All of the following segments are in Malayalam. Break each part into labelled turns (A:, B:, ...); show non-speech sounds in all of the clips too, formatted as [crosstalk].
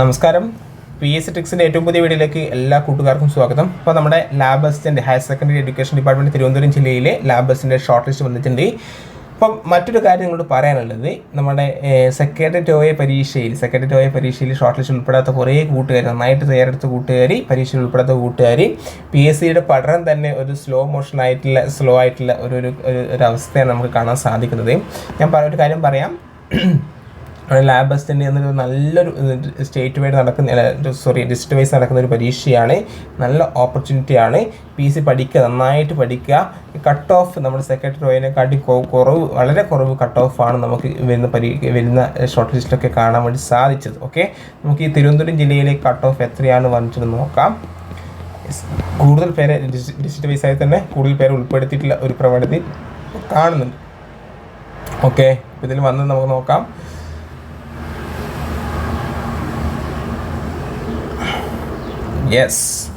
A: നമസ്കാരം. പി എസ് ടെക്സിന്റെ ഏറ്റവും പുതിയ വീഡിയോയിലേക്ക് എല്ലാ കൂട്ടുകാർക്കും സ്വാഗതം. അപ്പോൾ നമ്മുടെ lab higher secondary education department Thiruvananthapuram ജില്ലയിലെ ലാബ് ഷോർട്ട് ലിസ്റ്റ് വന്നിട്ടുണ്ട്. അപ്പം മറ്റൊരു കാര്യം നിങ്ങളോട് പറയാനുള്ളത് നമ്മുടെ സെക്രട്ടറി ഓയ പരീക്ഷയിൽ സെക്രട്ടറി ഓയ പരീക്ഷയിൽ ഷോർട്ട് ലിസ്റ്റ് ഉൾപ്പെടാത്ത കുറേ കൂട്ടുകാർ നന്നായിട്ട് തയ്യാറെടുത്ത കൂട്ടുകാർ പരീക്ഷയിൽ ഉൾപ്പെടാത്ത കൂട്ടുകാർ പി എസ് സിയുടെ പഠനം തന്നെ ഒരു സ്ലോ മോഷൻ ആയിട്ടുള്ള സ്ലോ ആയിട്ടുള്ള ഒരു ഒരു അവസ്ഥയാണ് നമുക്ക് കാണാൻ സാധിക്കുന്നത്. ഞാൻ ഒരു കാര്യം പറയാം. ലാബ് അസിസ്റ്റന്റ് എന്നൊരു നല്ലൊരു സ്റ്റേറ്റ് വൈഡ് നടക്കുന്ന സോറി ഡിസ്ട്രിക്ട് വൈസ് നടക്കുന്ന ഒരു പരീക്ഷയാണ്. നല്ല ഓപ്പർച്യൂണിറ്റിയാണ് പി സി പഠിക്കുക നന്നായിട്ട് പഠിക്കുക. കട്ട് ഓഫ് നമ്മുടെ സെക്രട്ടറി റോയിനെക്കാട്ടി കുറവ് വളരെ കുറവ് കട്ട് ഓഫ് ആണ് നമുക്ക് വരുന്ന പരീ വരുന്ന ഷോർട്ട് ലിസ്റ്റിലൊക്കെ കാണാൻ വേണ്ടി സാധിച്ചത്. ഓക്കെ നമുക്ക് ഈ തിരുവനന്തപുരം ജില്ലയിലെ കട്ട് ഓഫ് എത്രയാണ് വന്നിട്ട് നോക്കാം. കൂടുതൽ പേരെ ഡിസ്ട്രിക്ട് വൈസ് ആയി തന്നെ കൂടുതൽ പേരെ ഉൾപ്പെടുത്തിയിട്ടുള്ള ഒരു പ്രവണത കാണുന്നുണ്ട്. ഓക്കെ ഇതിൽ വന്നത് നമുക്ക് നോക്കാം. Yes.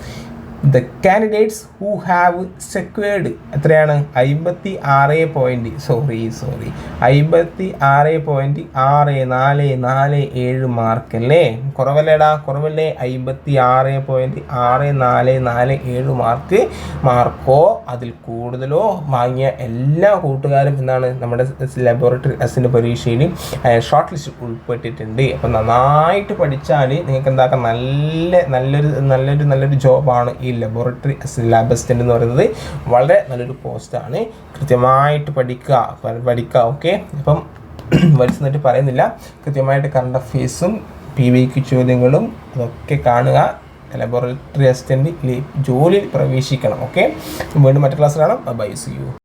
A: The candidates who have secured എത്രയാണ്? അമ്പത്തി ആറ് പോയിന്റ് സോറി സോറി അമ്പത്തി ആറ് പോയിന്റ് ആറ് നാല് നാല് ഏഴ് മാർക്ക് അല്ലേ? കുറവല്ലേടാ കുറവല്ലേ? അമ്പത്തി ആറ് പോയിന്റ് ആറ് നാല് നാല് ഏഴ് മാർക്ക് മാർക്കോ? അതിൽ കൂടുതലോ? വാങ്ങിയ എല്ലാ കൂട്ടുകാരും എന്താണ് നമ്മുടെ ലബോറട്ടറി അസിന്റെ പരീക്ഷയിൽ ഷോർട്ട് ലിസ്റ്റ് ഉൾപ്പെട്ടിട്ടുണ്ട്. അപ്പം നന്നായിട്ട് പഠിച്ചാൽ നിങ്ങൾക്ക് എന്താക്കാം നല്ല നല്ലൊരു നല്ലൊരു നല്ലൊരു ജോബാണ് ഈ ലബോറട്ടറി ലാബ് അസിസ്റ്റന്റ് എന്ന് പറയുന്നത് വളരെ നല്ലൊരു പോസ്റ്റാണ് കൃത്യമായിട്ട് പഠിക്കുക പഠിക്കുക ഓക്കെ അപ്പം [clears throat] വലിച്ചെന്നിട്ട് പറയുന്നില്ല. കൃത്യമായിട്ട് കറണ്ട് അഫയേഴ്സും പി വി ക്യു ചോദ്യങ്ങളും അതൊക്കെ കാണുക. ലബോറട്ടറി അസിസ്റ്റന്റ് ജോലിയിൽ പ്രവേശിക്കണം ഓക്കെ വീണ്ടും മറ്റു ക്ലാസ് ബൈ സി യു